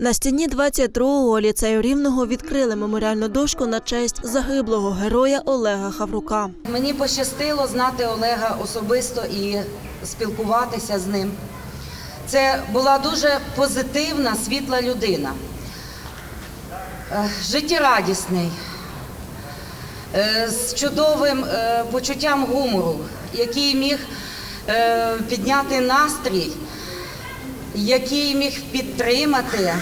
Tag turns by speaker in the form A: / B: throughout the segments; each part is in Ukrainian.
A: На стіні 22-го ліцею рівного відкрили меморіальну дошку на честь загиблого героя Олега Хаврука.
B: Мені пощастило знати Олега особисто і спілкуватися з ним. Це була дуже позитивна, світла людина, Е, життєрадісний, е, з чудовим е, почуттям гумору, який міг підняти настрій, який міг підтримати.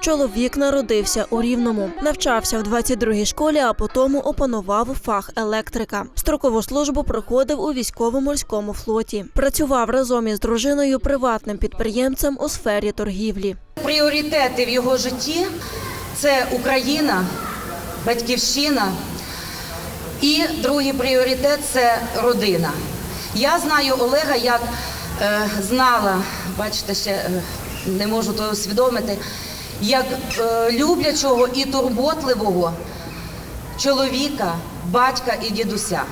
A: Чоловік народився у Рівному, навчався в 22-й школі, а потім опанував фах електрика. Строкову службу проходив у військово-морському флоті. Працював разом із дружиною приватним підприємцем у сфері торгівлі.
B: Пріоритети в його житті це Україна, батьківщина. І другий пріоритет це родина. Я знаю Олега як знала, бачите, ще е, не можу то усвідомити, як е, люблячого і турботливого чоловіка, батька і дідуся.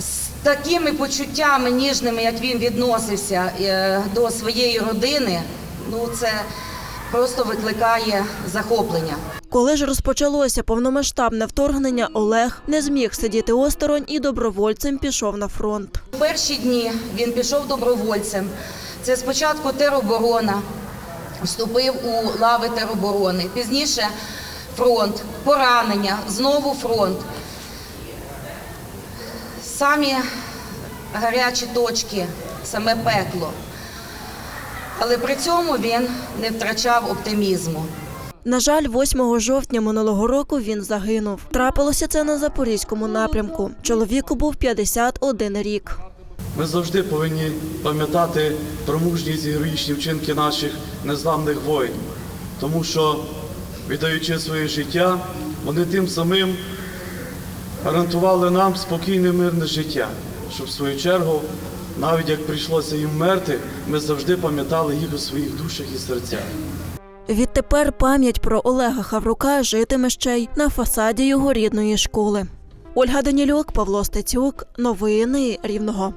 B: З такими почуттями ніжними, як він відносився е, до своєї родини, ну це просто викликає захоплення.
A: Коли ж розпочалося повномасштабне вторгнення, Олег не зміг сидіти осторонь і добровольцем пішов на фронт.
B: У перші дні він пішов добровольцем. Це спочатку тероборона, вступив у лави тероборони. Пізніше фронт, поранення, знову фронт. Самі гарячі точки, саме пекло. Але при цьому він не втрачав оптимізму.
A: На жаль, 8 жовтня минулого року він загинув. Трапилося це на запорізькому напрямку. Чоловіку був 51 рік.
C: Ми завжди повинні пам'ятати про мужність і героїчні вчинки наших незламних воїнів, тому що, віддаючи своє життя, вони тим самим гарантували нам спокійне мирне життя, щоб в свою чергу, навіть як прийшлося їм вмерти, ми завжди пам'ятали їх у своїх душах і серцях.
A: Відтепер пам'ять про Олега Хаврука житиме ще й на фасаді його рідної школи. Ольга Данілюк, Павло Стецюк. Новини Рівного.